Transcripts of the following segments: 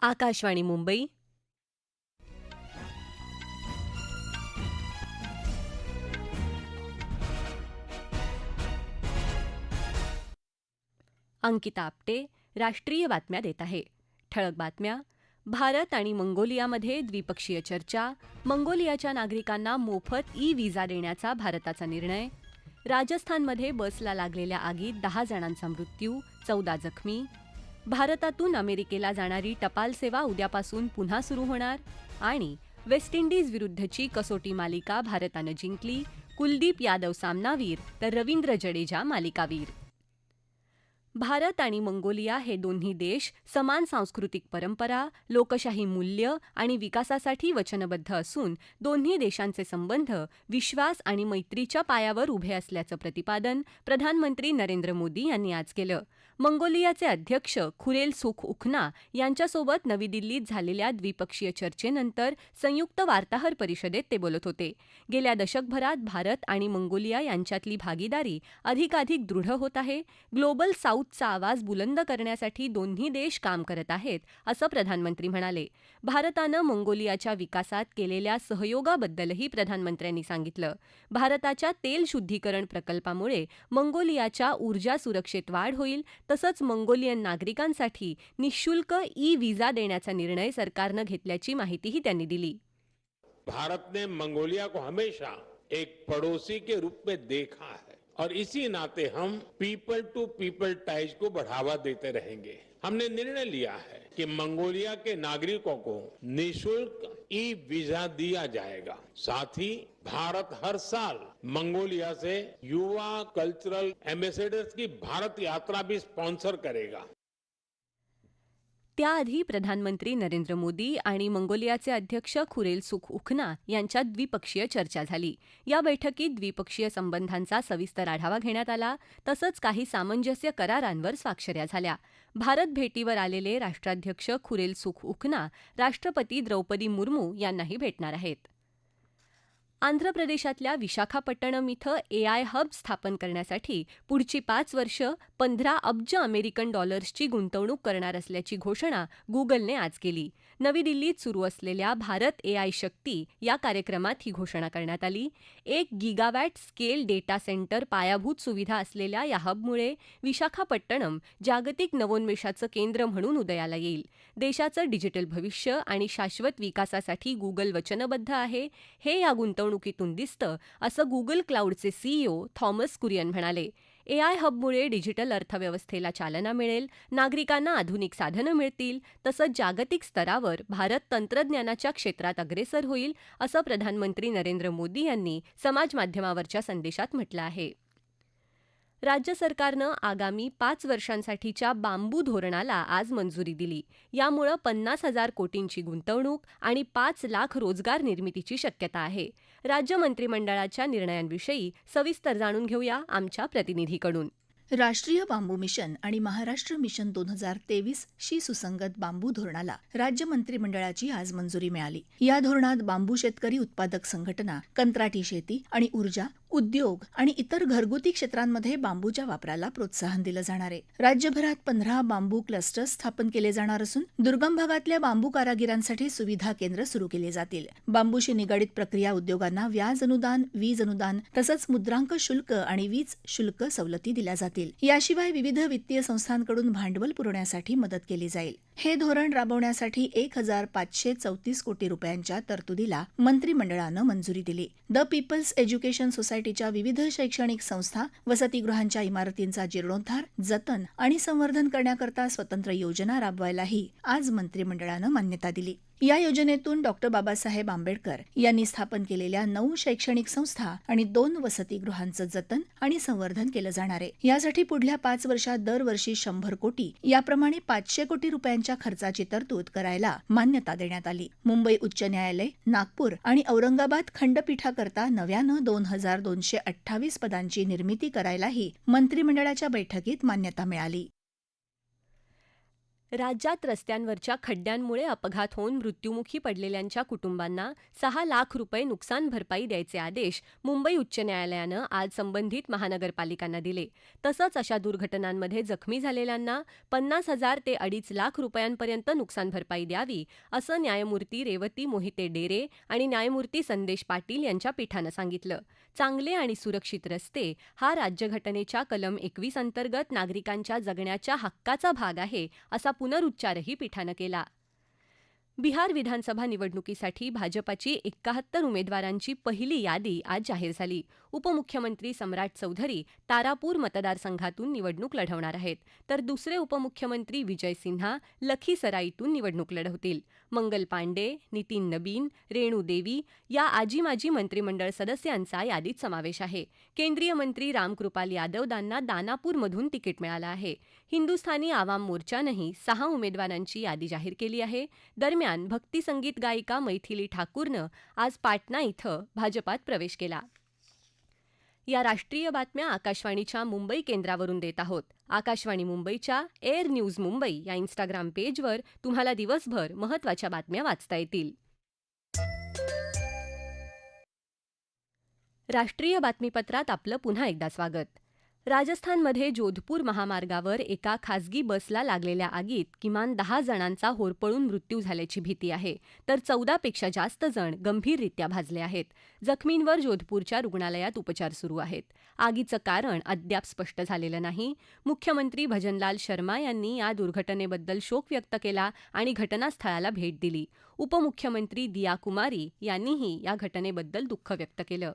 आकाशवाणी मुंबई. अंकिता आपटे राष्ट्रीय बातम्या देत आहे. ठळक बातम्या. भारत आणि मंगोलियामध्ये द्विपक्षीय चर्चा. मंगोलियाच्या नागरिकांना मोफत ई व्हिसा देण्याचा भारताचा निर्णय. राजस्थानमध्ये बसला लागलेल्या आगीत दहा जणांचा मृत्यू चौदा जखमी. भारतातून अमेरिकेला जाणारी टपाल सेवा उद्यापासून पुन्हा सुरू होणार आणि वेस्ट इंडिज विरुद्धची कसोटी मालिका भारतानं जिंकली. कुलदीप यादव सामनावीर तर रवींद्र जडेजा मालिकावीर. भारत आणि मंगोलिया हे दोन्ही देश समान सांस्कृतिक परंपरा लोकशाही मूल्य आणि विकासासाठी वचनबद्ध असून दोन्ही देशांचे संबंध विश्वास आणि मैत्रीच्या पायावर उभे असल्याचं प्रतिपादन प्रधानमंत्री नरेंद्र मोदी यांनी आज केलं. मंगोलियाचे अध्यक्ष खुरेल सुख उखना यांच्यासोबत नवी दिल्लीत झालेल्या द्विपक्षीय चर्चेनंतर संयुक्त वार्ताहर परिषदेत ते बोलत होते. गेल्या दशकभरात भारत आणि मंगोलिया यांच्यातली भागीदारी अधिकाधिक दृढ होत आहे. ग्लोबल साऊथ साऊथचा आवाज बुलंद करण्यासाठी दोन्ही देश काम करत आहेत असं प्रधानमंत्री म्हणाले. भारतानं मंगोलियाच्या विकासात केलेल्या सहयोगाबद्दलही प्रधानमंत्र्यांनी सांगितलं. भारताच्या तेल शुद्धीकरण प्रकल्पामुळे मंगोलियाच्या ऊर्जा सुरक्षेत वाढ होईल तसंच मंगोलियन नागरिकांसाठी निशुल्क ई व्हिसा देण्याचा निर्णय सरकारनं घेतल्याची माहितीही त्यांनी दिली. भारत ने मंगोलिया को हमेशा एक पड़ोसी के रूप में देखा है. और इसी नाते हम पीपल टू पीपल टाइज को बढ़ावा देते रहेंगे। हमने निर्णय लिया है कि मंगोलिया के नागरिकों को निशुल्क ई वीज़ा दिया जाएगा। साथ ही भारत हर साल मंगोलिया से युवा कल्चरल एम्बेसडर्स की भारत यात्रा भी स्पॉन्सर करेगा। त्याआधी प्रधानमंत्री नरेंद्र मोदी आणि मंगोलियाचे अध्यक्ष खुरेल सुख उखना यांच्यात द्विपक्षीय चर्चा झाली. या बैठकीत द्विपक्षीय संबंधांचा सविस्तर आढावा घेण्यात आला तसंच काही सामंजस्य करारांवर स्वाक्षऱ्या झाल्या. भारत भेटीवर आलेले राष्ट्राध्यक्ष खुरेल सुख उखना राष्ट्रपती द्रौपदी मुर्मू यांनाही भेटणार आहेत. आंध्र प्रदेशातल्या विशाखापट्टणम इथं एआय हब स्थापन करण्यासाठी पुढची पाच वर्ष पंधरा अब्ज अमेरिकन डॉलर्सची गुंतवणूक करणार असल्याची घोषणा गुगलने आज केली. नवी दिल्लीत सुरू असलेल्या भारत एआय शक्ती या कार्यक्रमात ही घोषणा करण्यात आली. एक गिगावॅट स्केल डेटा सेंटर पायाभूत सुविधा असलेल्या या हबमुळे विशाखापट्टणम जागतिक नवोन्मेषाचं केंद्र म्हणून उदयाला येईल. देशाचं डिजिटल भविष्य आणि शाश्वत विकासासाठी गुगल वचनबद्ध आहे. हे या गुंतवणूक गुंतवणुकीतून दिसतं असं गुगल क्लाउडचे सीईओ थॉमस कुरियन म्हणाले. एआय हबमुळे डिजिटल अर्थव्यवस्थेला चालना मिळेल नागरिकांना आधुनिक साधनं मिळतील तसंच जागतिक स्तरावर भारत तंत्रज्ञानाच्या क्षेत्रात अग्रेसर होईल असं प्रधानमंत्री नरेंद्र मोदी यांनी समाजमाध्यमावरच्या संदेशात म्हटलं आहे. राज्य सरकारनं आगामी पाच वर्षांसाठीच्या बांबू धोरणाला आज मंजुरी दिली. यामुळं पन्नास हजार कोटींची गुंतवणूक आणि पाच लाख रोजगार निर्मितीची शक्यता आहे. राज्य मंत्रिमंडळाच्या निर्णयांविषयी सविस्तर जाणून घेऊया आमच्या प्रतिनिधीकडून. राष्ट्रीय बांबू मिशन आणि महाराष्ट्र मिशन दोन हजार तेवीस शी सुसंगत बांबू धोरणाला राज्य मंत्रिमंडळाची आज मंजुरी मिळाली. या धोरणात बांबू शेतकरी उत्पादक संघटना कंत्राटी शेती आणि ऊर्जा उद्योग आणि इतर घरगुती क्षेत्रांमध्ये बांबूच्या वापराला प्रोत्साहन दिलं जाणार आहे. राज्यभरात पंधरा बांबू क्लस्टर्स स्थापन केले जाणार असून दुर्गम भागातल्या बांबू कारागिरांसाठी सुविधा केंद्र सुरू केले जातील. बांबूशी निगडित प्रक्रिया उद्योगांना व्याज अनुदान वीज अनुदान तसंच मुद्रांक शुल्क आणि वीज शुल्क सवलती दिल्या जातील. याशिवाय विविध वित्तीय संस्थांकडून भांडवल पुरवण्यासाठी मदत केली जाईल. हे धोरण राबवण्यासाठी एक हजार पाचशे चौतीस कोटी रुपयांच्या तरतुदीला मंत्रिमंडळानं मंजुरी दिली. द पीपल्स एज्युकेशन सोसायटी सोसायटीच्या विविध शैक्षणिक संस्था वसतिगृहांच्या इमारतींचा जीर्णोद्धार जतन आणि संवर्धन करण्याकरता स्वतंत्र योजना राबवायलाही आज मंत्रिमंडळानं मान्यता दिली. या योजनेतून डॉक्टर बाबासाहेब आंबेडकर यांनी स्थापन केलेल्या नऊ शैक्षणिक संस्था आणि दोन वसतिगृहांचं जतन आणि संवर्धन केलं जाणार आहे. यासाठी पुढल्या पाच वर्षात दरवर्षी शंभर कोटी याप्रमाणे पाचशे कोटी रुपयांच्या खर्चाची तरतूद करायला मान्यता देण्यात आली. मुंबई उच्च न्यायालय नागपूर आणि औरंगाबाद खंडपीठाकरता नव्यानं दोन हजार दोनशे अठ्ठावीस पदांची निर्मिती करायलाही मंत्रिमंडळाच्या बैठकीत मान्यता मिळाली. राज्यात रस्त्यांवरच्या खड्ड्यांमुळे अपघात होऊन मृत्युमुखी पडलेल्यांच्या कुटुंबांना सहा लाख रुपये नुकसान भरपाई द्यायचे आदेश मुंबई उच्च न्यायालयानं आज संबंधित महानगरपालिकांना दिले. तसंच अशा दुर्घटनांमध्ये जखमी झालेल्यांना पन्नास हजार ते अडीच लाख रुपयांपर्यंत नुकसान भरपाई द्यावी असं न्यायमूर्ती रेवती मोहिते डेरे आणि न्यायमूर्ती संदेश पाटील यांच्या पीठानं सांगितलं. चांगले आणि सुरक्षित रस्ते हा राज्यघटनेच्या कलम एकवीस अंतर्गत नागरिकांच्या जगण्याच्या हक्काचा भाग आहे असा पुनरुच्चारही पीठानं केला. बिहार विधानसभा निवडणुकीसाठी भाजपाची एकाहत्तर उमेदवारांची पहिली यादी आज जाहीर झाली. उपमुख्यमंत्री सम्राट चौधरी तारापूर मतदारसंघातून निवडणूक लढवणार आहेत. तर दुसरे उपमुख्यमंत्री विजय सिन्हा लखीसराईतून निवडणूक लढवतील. मंगल पांडे नितीन नबीन रेणू देवी या आजी माजी मंत्रिमंडळ सदस्यांचा यादीत समावेश आहे. केंद्रीय मंत्री रामकृपाल यादवदांना दानापूरमधून तिकीट मिळालं आहे. हिंदुस्थानी आवाम मोर्चानंही सहा उमेदवारांची यादी जाहीर केली आहे. दरम्यान दरम्यान संगीत गायिका मैथिली ठाकूरनं आज पाटणा इथं भाजपात प्रवेश केला. या राष्ट्रीय बातम्या आकाशवाणीच्या मुंबई केंद्रावरून देत आहोत. आकाशवाणी मुंबईच्या एअर न्यूज मुंबई या इन्स्टाग्राम पेजवर तुम्हाला दिवसभर महत्त्वाच्या बातम्या वाचता येतील. राष्ट्रीय बातमीपत्रात आपलं पुन्हा एकदा स्वागत. राजस्थानमध्ये जोधपूर महामार्गावर एका खासगी बसला लागलेल्या आगीत किमान दहा जणांचा होरपळून मृत्यू झाल्याची भीती आहे. तर चौदापेक्षा जास्त जण गंभीररित्या भाजले आहेत. जखमींवर जोधपूरच्या रुग्णालयात उपचार सुरू आहेत. आगीचं कारण अद्याप स्पष्ट झालेलं नाही. मुख्यमंत्री भजनलाल शर्मा यांनी या दुर्घटनेबद्दल शोक व्यक्त केला आणि घटनास्थळाला भेट दिली. उपमुख्यमंत्री दिया कुमारी यांनीही या घटनेबद्दल दुःख व्यक्त केलं.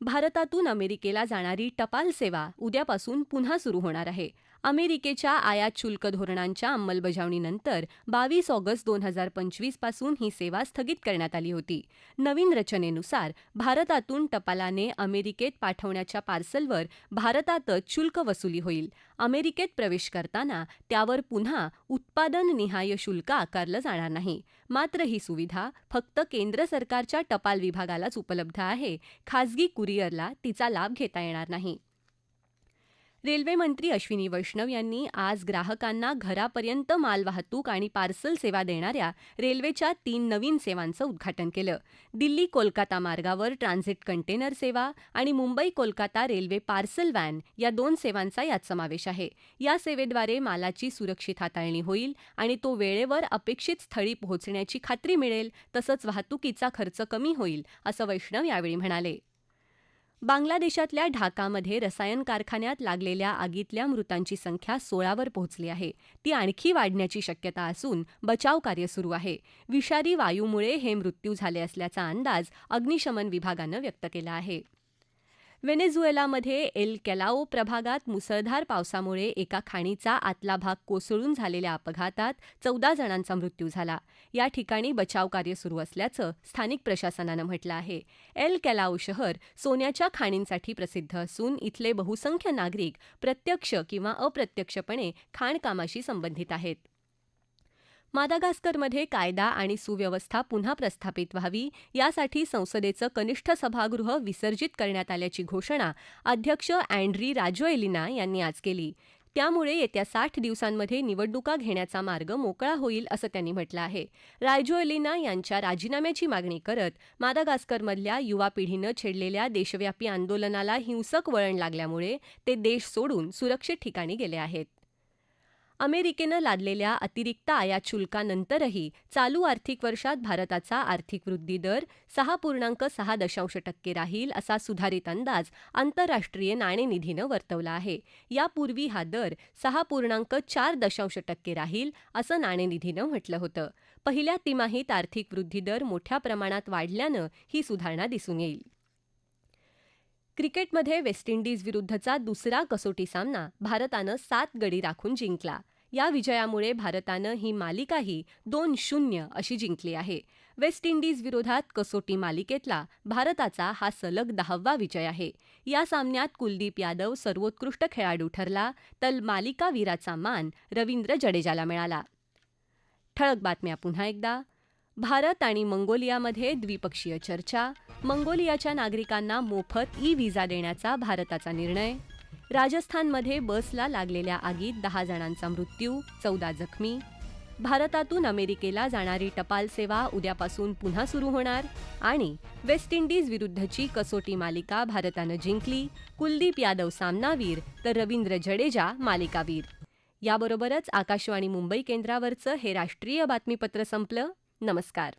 भारतातून अमेरिकेला जाणारी टपाल सेवा उद्यापासून पुन्हा सुरू होणार आहे. अमेरिकेच्या आयात शुल्क धोरणांच्या अंमलबजावणीनंतर बावीस ऑगस्ट दोन हजार पंचवीसपासून ही सेवा स्थगित करण्यात आली होती. नवीन रचनेनुसार भारतातून टपालाने अमेरिकेत पाठवण्याच्या पार्सलवर भारतातच शुल्क वसुली होईल. अमेरिकेत प्रवेश करताना त्यावर पुन्हा उत्पादननिहाय शुल्क आकारलं जाणार नाही. मात्र ही सुविधा फक्त केंद्र सरकारच्या टपाल विभागालाच उपलब्ध आहे. खासगी कुरिअरला तिचा लाभ घेता येणार नाही. रेल्वेमंत्री अश्विनी वैष्णव यांनी आज ग्राहकांना घरापर्यंत मालवाहतूक आणि पार्सल सेवा देणाऱ्या रेल्वेच्या तीन नवीन सेवांचं उद्घाटन केलं. दिल्ली कोलकाता मार्गावर ट्रान्झिट कंटेनर सेवा आणि Mumbai Kolkata railway parcel van या दोन सेवांचा यात समावेश आहे. या सेवेद्वारे मालाची सुरक्षित हाताळणी होईल आणि तो वेळेवर अपेक्षित स्थळी पोहोचण्याची खात्री मिळेल तसंच वाहतुकीचा खर्च कमी होईल असं वैष्णव यावेळी म्हणाले. बांगलादेशातल्या ढाकामध्ये रसायन कारखान्यात लागलेल्या आगीतल्या मृतांची संख्या सोळावर पोहोचली आहे. ती आणखी वाढण्याची शक्यता असून बचाव कार्य सुरू आहे. विषारी वायूमुळे हे मृत्यू झाले असल्याचा अंदाज अग्निशमन विभागानं व्यक्त केला आहे. व्हेनेझुएलामध्ये एल कॅलाओ प्रभागात मुसळधार पावसामुळे एका खाणीचा आतला भाग कोसळून झालेल्या अपघातात चौदा जणांचा मृत्यू झाला. या ठिकाणी बचाव कार्य सुरू असल्याचं स्थानिक प्रशासनानं म्हटलं आहे. एल कॅलाओ शहर सोन्याच्या खाणींसाठी प्रसिद्ध असून इथले बहुसंख्य नागरिक प्रत्यक्ष किंवा अप्रत्यक्षपणे खाणकामाशी संबंधित आहेत. मादागास्करमध्ये कायदा आणि सुव्यवस्था पुन्हा प्रस्थापित व्हावी यासाठी संसदेचं कनिष्ठ सभागृह विसर्जित करण्यात आल्याची घोषणा अध्यक्ष अँड्री राजोएलिना यांनी आज केली. त्यामुळे येत्या साठ दिवसांमध्ये निवडणुका घेण्याचा मार्ग मोकळा होईल असं त्यांनी म्हटलं आहे. रायजोएलिना यांच्या राजीनाम्याची मागणी करत मादागास्करमधल्या युवा पिढीनं छेडलेल्या देशव्यापी आंदोलनाला हिंसक वळण लागल्यामुळे ते देश सोडून सुरक्षित ठिकाणी गेले आहेत. अमेरिकेनं लादलेल्या अतिरिक्त आयात शुल्कानंतरही चालू आर्थिक वर्षात भारताचा आर्थिक वृद्धी दर सहा पूर्णांक सहा दशांश टक्के राहील असा सुधारित अंदाज आंतरराष्ट्रीय नाणेनिधीनं वर्तवला आहे. यापूर्वी हा दर सहा पूर्णांक चार दशांश टक्के राहील असं नाणेनिधीनं म्हटलं होतं. पहिल्या तिमाहीत आर्थिक वृद्धी दर मोठ्या प्रमाणात वाढल्यानं ही सुधारणा दिसून येईल. क्रिकेटमध्ये वेस्ट इंडिज विरुद्धचा दुसरा कसोटी सामना भारतानं सात गडी राखून जिंकला. या विजयामुळे भारतानं ही मालिकाही दोन शून्य अशी जिंकली आहे. वेस्ट इंडिज विरोधात कसोटी मालिकेतला भारताचा हा सलग दहावा विजय आहे. या सामन्यात कुलदीप यादव सर्वोत्कृष्ट खेळाडू ठरला तर मालिकावीराचा मान रवींद्र जडेजाला मिळाला. ठळक बातम्या पुन्हा एकदा. भारत आणि मंगोलियामध्ये द्विपक्षीय चर्चा मंगोलियाच्या नागरिकांना मोफत ई व्हिसा देण्याचा भारताचा निर्णय. राजस्थानमध्ये बसला लागलेल्या आगीत दहा जणांचा मृत्यू चौदा जखमी. भारतातून अमेरिकेला जाणारी टपाल सेवा उद्यापासून पुन्हा सुरू होणार आणि वेस्ट इंडिज विरुद्धची कसोटी मालिका भारतानं जिंकली. कुलदीप यादव सामनावीर तर रवींद्र जडेजा मालिकावीर. याबरोबरच आकाशवाणी मुंबई केंद्रावरचं हे राष्ट्रीय बातमीपत्र संपलं. नमस्कार.